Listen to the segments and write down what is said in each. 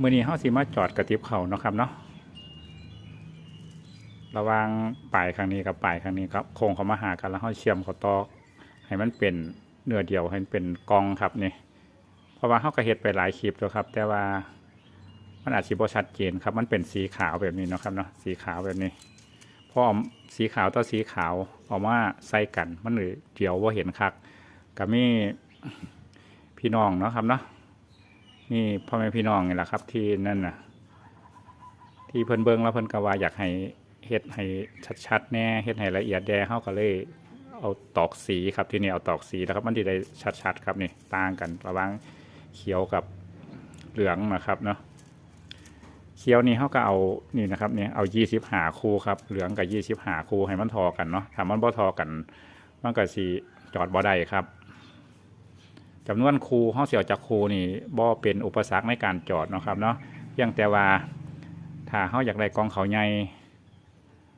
มือนี้เฮาสิมาจอดกระติบเขาเนาะครับเนาะระว่างปลายครั้งนี้กับปลายครั้งนี้ครับโค้งเขามาหากันแล้วเฮาเชื่อมเขาต่อให้มันเป็นเนื้อเดียวให้มันเป็นกองครับนี่เพราะว่าเฮาก็เฮ็ดไปหลายคลิปแล้วครับ แต่ว่ามันอาจสิบ่ชัดเจนครับ มันเป็นสีขาวแบบนี้เนาะครับเนาะสีขาวแบบนี้พอสีขาวต่อสีขาวเออกมาใส่กันมันเลยเดียวว่าเห็นคักก็มีพี่น้องเนาะครับเนาะ นี่พ่อแม่พี่น้องนี่แหละครับ ที่นั่นน่ะ ที่เพิ่นเบิ่งแล้วเพิ่นก็ว่าอยากให้เฮ็ดให้ชัดๆแน่เฮ็ดให้ละเอียดแด่เฮาก็เลยเอาตอกสีครับที่นี่เอาตอกสีนะครับ มันสิได้ชัดๆ ครับนี่ต่างกันระหว่างเขียวกับเหลืองนะครับเนาะเขียวนี่เฮาก็เอานี่นะครับเนี่ยเอา25คู่ครับเหลืองกับ25คู่ให้มันทอกันเนาะถ้ามันบ่ทอกัน มันก็สิจอดบ่ได้ครับ จำนวนครูห้องเสียวจากครูนี่บ่เป็นอุปสรรคในการจอดนะครับเนาะเพียงแต่ว่าถ้าเฮาอยากได้กองเขาใหญ่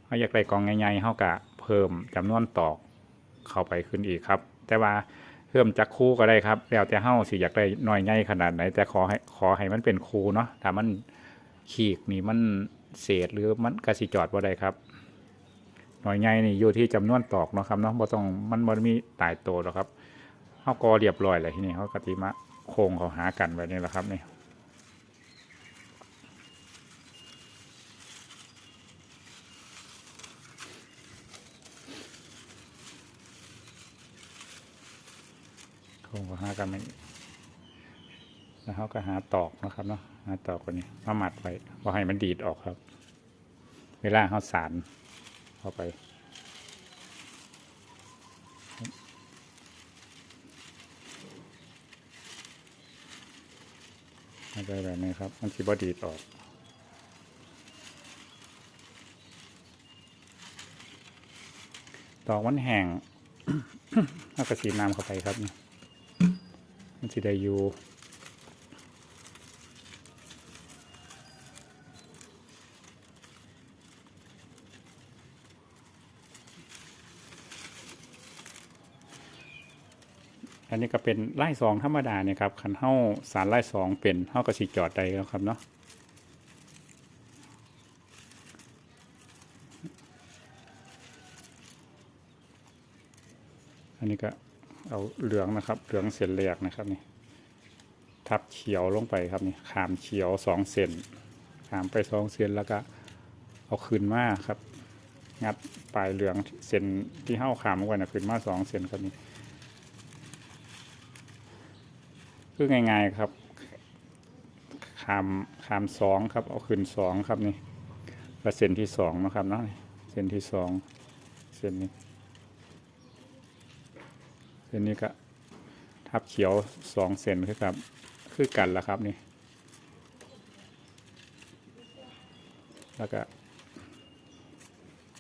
เฮาอยากได้กองใหญ่ๆเฮาก็เพิ่มจำนวนตอกเข้าไปขึ้นอีกครับ แต่ว่าเพิ่มจากครูก็ได้ครับแล้วแต่เฮาสิอยากได้น้อยใหญ่ขนาดไหน แต่ขอให้ขอให้มันเป็นครูเนาะถ้ามันขีกนี่มันเศษหรือมันก็สิจอดบ่ได้ครับน้อยใหญ่นี่อยู่ที่จำนวนตอกเนาะครับเนาะบ่ต้องมันบ่มีตายตัวหรอกครับ เขากอเรียบร้อยเลยที่นี่เขากติมะโค้งเขาหากันแบบนี้แหละครับนี่โค้งเขาหากันไม่แล้วเขาก็หาตอกนะครับเนาะหาตอกคนนี้มาหมัดไว้พอให้มันดีดออกครับ เวลาเขาสารเข้าไป ไรแบบนี้ครับ มันสิบดีดออกดอกมันแห้งเอากระสีน้ำเข้าไปครับ มันสีได้อยู่ อันนี้ก็เป็นไล่สองธรรมดาเนี่ยครับคันเฮ้าสารไล่สองเป็นเฮ้ากระสีจอดได้แล้วครับเนาะอันนี้ก็เอาเหลืองนะครับ เหลืองเส้นแรกนะครับนี่ทับเขียวลงไปครับนี่ขามเขียวสองเซนขามไปสองเซนแล้วก็เอาคืนมาครับ งัดปลายเหลืองเส้นที่เห้าขามลงไปนะคืนมาสองเซนครับนี่ คือง่ายๆครับขามขามสองครับ เอาคืนสองครับนี่เส้นที่สองนะครับเนาะเส้นที่สองเส้นนี้เส้นนี้ก็ทับเขียวสองเซนคือกับ คือกันละครับนี่ แล้วก็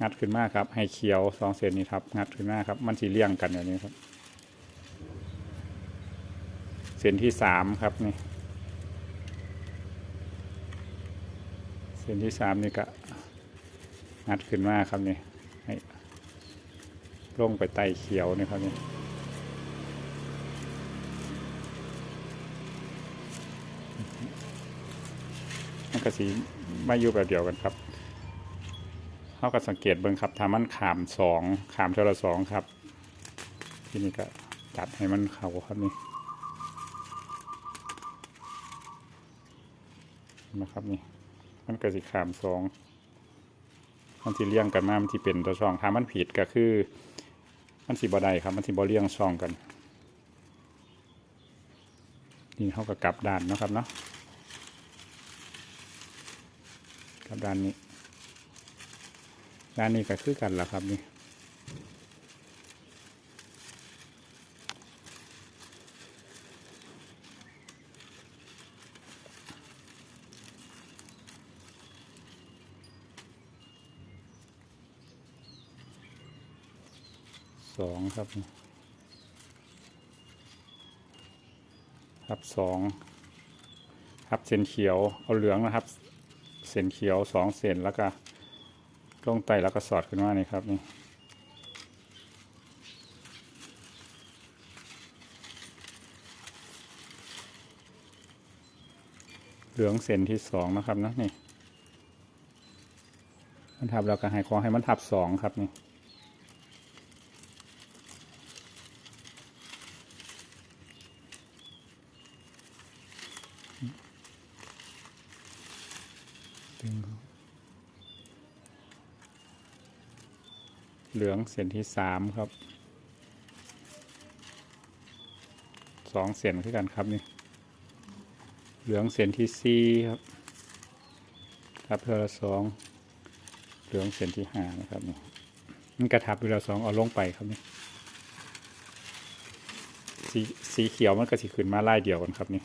งัดขึ้นมาครับ ให้เขียวสองเซนนี้ครับงัดขึ้นมาครับ มันสีเลี่ยงกันอย่างนี้ครับ เส้นที่สามครับนี่เส้นที่สามนี่ก็งัดขึ้นมาครับนี่ให้ลงไปไตเขียวนี่ครับนี่มันก็สีมาอยู่แบบเดียวกันครับเขาก็สังเกตเบิ่งครับถ้ามันขามสองขามเท่าละสองครับ ที่นี้ก็จัดให้มันเข้าครับนี่ นะครับนี่มันก็สิขามสองมันสิเลี่ยงกันมามันสิเป็นตัวช่องถ้ามันผิดก็คือ มันสิบ่ได้ครับ มันสิบ่เลี่ยงช่องกัน นี่เขาก็กลับด้านนะครับเนาะกลับด้านนี้ ด้านนี้ก็คือกันละครับนี่ ครับนี่ครับสองครับเส้นเขียวเอาเหลืองนะครับ เส้นเขียวสองเส้นแล้วก็ลงไตแล้วก็สอดขึ้นมานี่ครับนี่เหลืองเส้นที่สองนะครับนะนี่มันทับแล้วก็ให้ขอให้มันทับสองครับนี่ ดึงเข้า เหลืองเส้นที่สามครับสองเส้นคือกันครับนี่เหลืองเส้นที่สี่ครับทับเทอละสองเหลืองเส้นที่ห้านะครับนี่มันกระทับเวลาสองเอาลงไปครับนี่สีสีเขียวมันก็สิขึ้นมาไล่เดียวกันครับนี่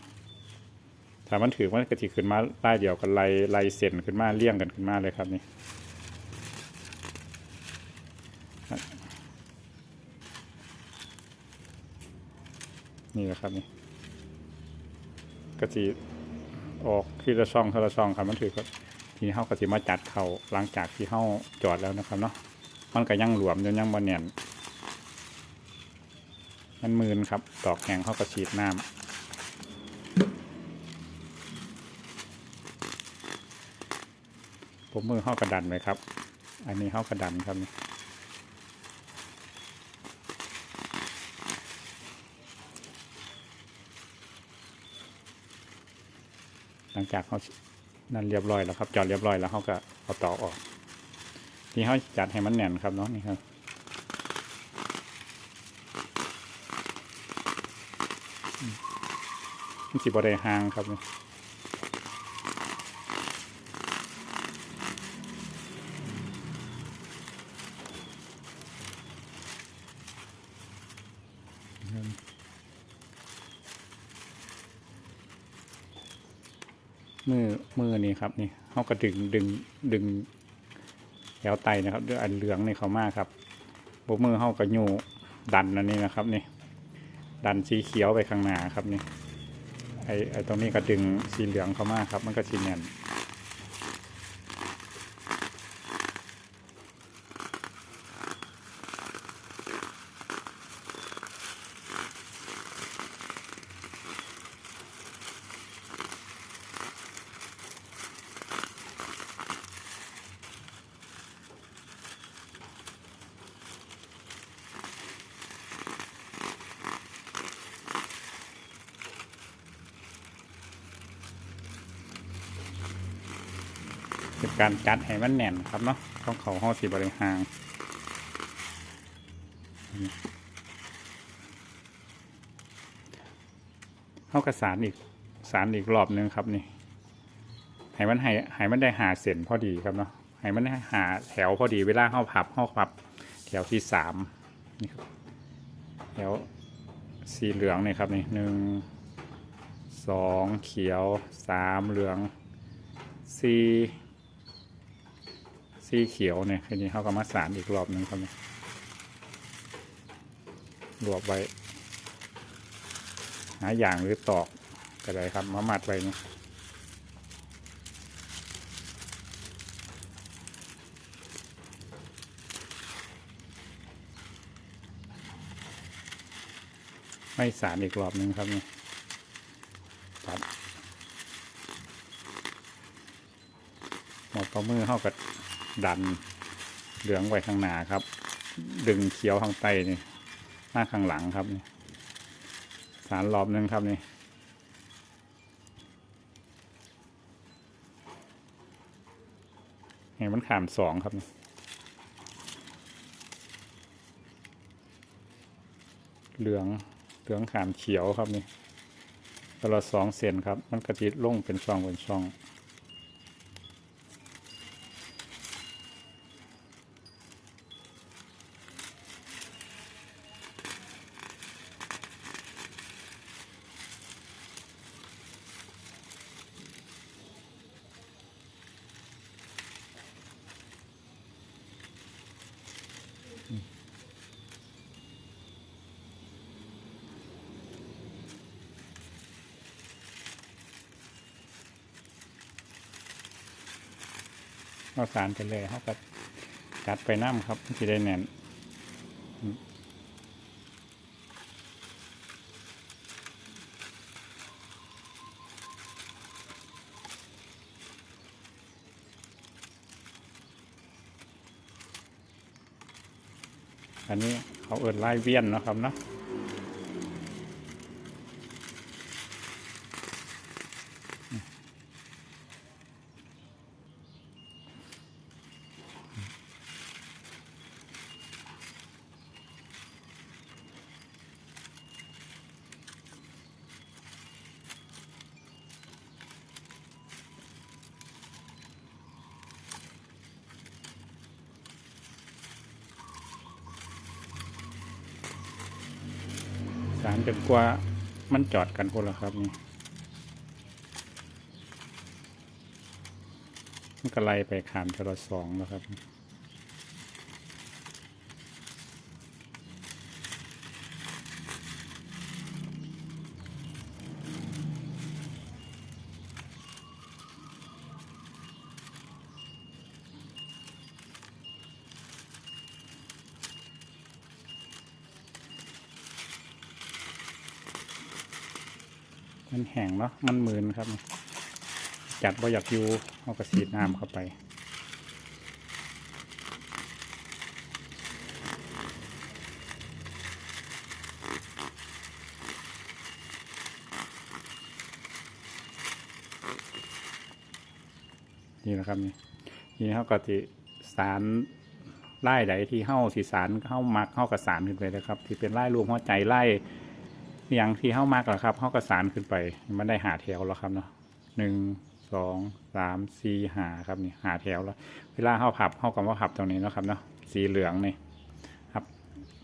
ถ้ามันถือมันก็สิขึ้นมาไล่เดียวกันไล่ไล่เส้นขึ้นมาเลี่ยงกันขึ้นมาเลยครับนี่ นี่แหละครับนี่กระจีออกคือละช่องทละช่องครับมันถือครับทีนี้เขากะจีมาจัดเข่าหลังจากที่เขาจอดแล้วนะครับเนาะมันก็ยังหลวมยังยังบนเนียนมันมืนครับตอกแข็งเขาก็ฉีดน้ำผมมือเขากระดันไว้ครับ อันนี้เขากระดันครับนี่ หลั งจากเขานั่นเรียบร้อยแล้วครับจอดเรียบร้อยแล้วเขาก็เอาต่อออกนี่เขาจัดให้มันแน่นครับเนาะนี่ครับมันสิบได้ห่างครับนี่ มือมือนี่ครับนี่เขาก็ดึงดึงดึงแถวไตนะครับด้วยอันเหลืองนี่เขามากครับบมือเขาก็ยูดันอันนี้นะครับนี่ดันสีเขียวไปข้างหน้าครับนี่ไอไอตรงนี้ก็ดึงสีเหลืองเขามากครับ มันก็สีเนียน เป็นการจัดให้มันแน่นครับเนาะต้องเขาห้อสีบริหารเข้ากระสานอีกสารอีกรอบนึงครับนี่ให้มันให้ให้มันได้หาเส้นพอดีครับเนาะให้มันได้หาแถวพอดีเวลาเข้าพับเข้าพับ แถวที่สามนี่ครับแถวสีเหลืองนี่ครับนี่หนึ่งสองเขียวสามเหลืองสี่ สีเขียวเนี่ยทีนี้เขาก็มาสารอีกรอบหนึ่งครับเนี่ยรวบไว้ หาอย่างหรือตอกก็ได้ครับมามัดไว้เนี่ยไม่สารอีกรอบหนึ่งครับเนี่ยตัดหมดปลามือเข้ากับ ดันเหลืองไว้ข้างหน้าครับ ดึงเขียวข้างใต้นี่หน้าข้างหลังครับนี่สารรอบหนึงครับนี่เห็นมันขามสองครับนี่เหลืองเหลืองขามเขียวครับนี่ตลอดสองเซนครับ มันกระติดลงเป็นช่องเป็นช่อง เอาสารไปเลยเขาก็จัดไปน้ำครับที่ได้แน่นอันนี้เขาเอิดไล่เวียนนะครับเนาะ สารจนกว่ามันจอดกันคนละครับนี่มันก็ไล่ไปขามทลสองแล้วครับ มันแห้งเนาะมันมืนครับ จัดบ่อยากอยู่เอากระสีดน้ำเข้าไปนี่นะครับนี่นี่เขาก็ติสารไล่ใดที่เข้าสีสารเข้ามักเข้ากับสารขึ้นไปนะครับ ที่เป็นไล่รวมหัวใจไล่ อย่างที่เข้ามากแล้วครับเข้ากระสานขึ้นไปมันได้หาแถวแล้วครับเนาะหนึ่งสองสามสี่หาครับนี่หาแถวแล้ว เวลาเข้าผับเข้ากับว่าผับตรงนี้นะครับเนาะสีเหลืองนี่ครับ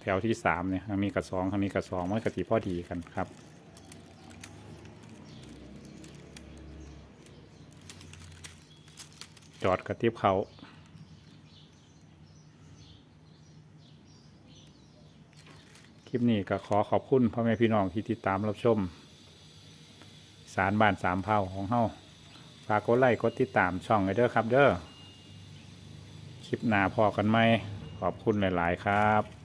แถวที่สามเนี่ยทางนี้กับสองทางนี้กับสองมันกะสีพอดีกันครับจอดกระติบเขา คลิปนี้ก็ขอขอบคุณพ่อแม่พี่น้องที่ติดตามรับชม สารบ้านสามเผ่าของเฮาฝากกดไลค์กดติดตามช่องไอเด้อครับเด้อคลิปหน้าพอกันไหมขอบคุณหลาย ๆ ครับ